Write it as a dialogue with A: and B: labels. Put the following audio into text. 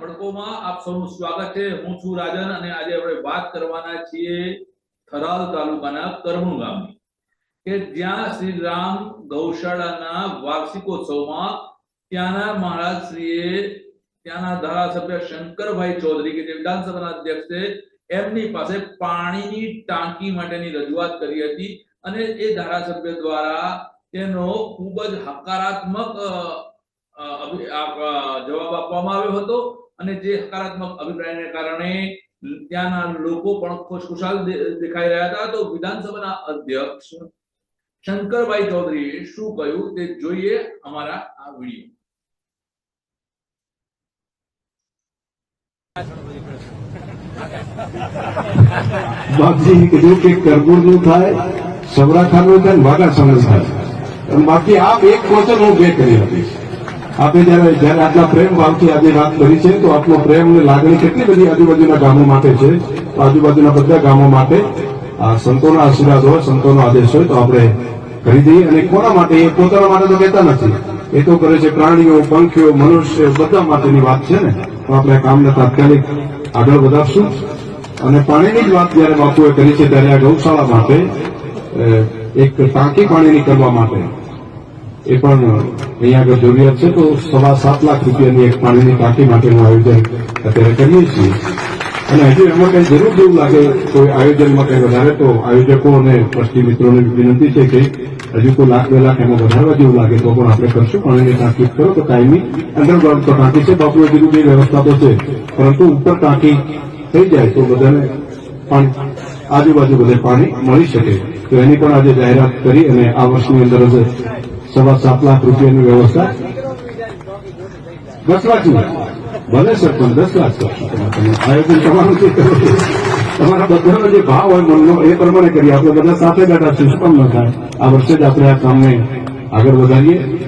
A: ખડકોમાં આપ સૌનું સ્વાગત છે. હું છું રાજન અને આજે આપણે વાત કરવાના છીએ થરાદ તાલુકાના કરમણ ગામની કે જ્યાં શ્રી રામ ગૌશાળાના વાર્ષિકોત્સવમાં ત્યાંના મહારાજ શ્રીએ ત્યાંના ધારાસભ્ય શંકરભાઈ ચૌધરી, કે જે વિધાનસભાના અધ્યક્ષ છે, એમની પાસે પાણીની ટાંકી માટેની રજૂઆત કરી હતી અને એ ધારાસભ્ય દ્વારા તેનો ખૂબ જ હકારાત્મક જવાબ આપવામાં આવ્યો હતો. અને જે હકારાત્મક અભિપ્રાયને કારણે ત્યાંના લોકો પણ ખુશખુશાલ દેખાઈ રહ્યા હતા. તો વિધાનસભાના અધ્યક્ષ શંકરભાઈ ચૌધરીએ શું કહ્યું તે જોઈએ અમારા આ વીડિયો.
B: કે થાય સવરાખાનું થાય ને વાઘાસણનું થાય. બાકી આપ એક ક્વેશ્ચન હું બે કરી આપીશ. આપે જયારે જયારે આટલા પ્રેમ ભાવથી આજે વાત કરી છે, તો આપનો પ્રેમ ને લાગણી કેટલી બધી આજુબાજુના ગામો માટે છે? તો આજુબાજુના બધા ગામો માટે સંતોના આશીર્વાદ હોય, સંતોનો આદેશ હોય, તો આપણે કરી દઈએ. અને કોના માટે? એ પોતાના માટે તો કહેતા નથી. એ તો કરે છે પ્રાણીઓ, પંખીઓ, મનુષ્ય, બધા માટેની વાત છે ને. તો આપણે કામને તાત્કાલિક આગળ વધારશું. અને પાણીની જ વાત જયારે બાપુએ કરી છે, ત્યારે આ ગૌશાળા માટે એક ટાંકી પાણીની કરવા માટે. એ પણ અહીંયા આગળ જરૂરિયાત છે. તો સવા સાત લાખ રૂપિયાની એક પાણીની ટાંકી માટેનું આયોજન અત્યારે કરીએ છીએ. અને હજુ એમાં કંઈ જરૂર જેવું લાગે કોઈ આયોજનમાં કંઈ વધારે, તો આયોજકો અને ટ્રસ્ટી મિત્રોને વિનંતી છે કે હજુ કોઈ લાખ બે લાખ એમાં વધારવા જેવું લાગે તો પણ આપણે કરશું. પાણીની ટાંકી કરો. તો કાયમી અંડરગ્રાઉન્ડ તો ટાંકી છે. બાપુએ કીધું કે વ્યવસ્થા તો છે. પરંતુ ઉપર ટાંકી થઈ જાય તો બધાને પાણી, આજુબાજુ બધે પાણી મળી શકે. તો એની પણ આજે જાહેરાત કરી અને આ વર્ષની અંદર જ સવા સાત લાખ રૂપિયાની વ્યવસ્થા. દસ લાખ ભલે સર, પણ દસ લાખ આયોજન તમારું જે તમારા બધાનો જે ભાવ હોય, મનનો, એ પ્રમાણે કરીએ. આપણે બધા સાથે બેઠા કામ ન થાય? આ વર્ષે જ આપણે આ કામને આગળ વધારીએ.